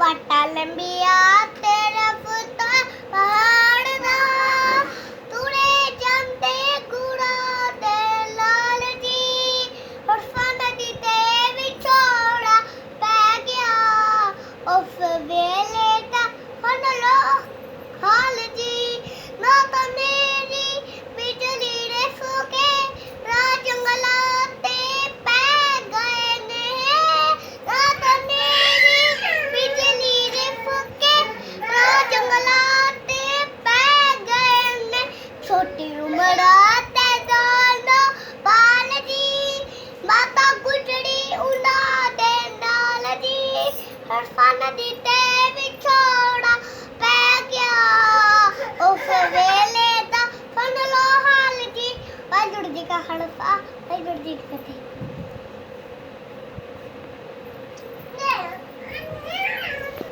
portal en vivo. ਛੋਟੀ ਉਮਰਾਂ ਤੇ ਦੋਨੋਂ ਬਾਲ ਜੀ। ਮਾਤਾ ਗੁਜਰੀ ਉਹਨਾਂ ਦੇ ਨਾਲ ਜੀ। ਹਰਫਾਂ ਨਦੀ ਤੇ ਵਿਛੋੜਾ ਪੈ ਗਿਆ। ਉਸ ਵੇਲੇ ਦਾ ਫਨ ਲੋ ਹਾਲ ਜੀ ਵਾਹਿਗੁਰੂ ਜੀ ਕਾ ਖਾਲਸਾ, ਵਾਹਿਗੁਰੂ ਜੀ ਕੀ ਫਤਿਹ।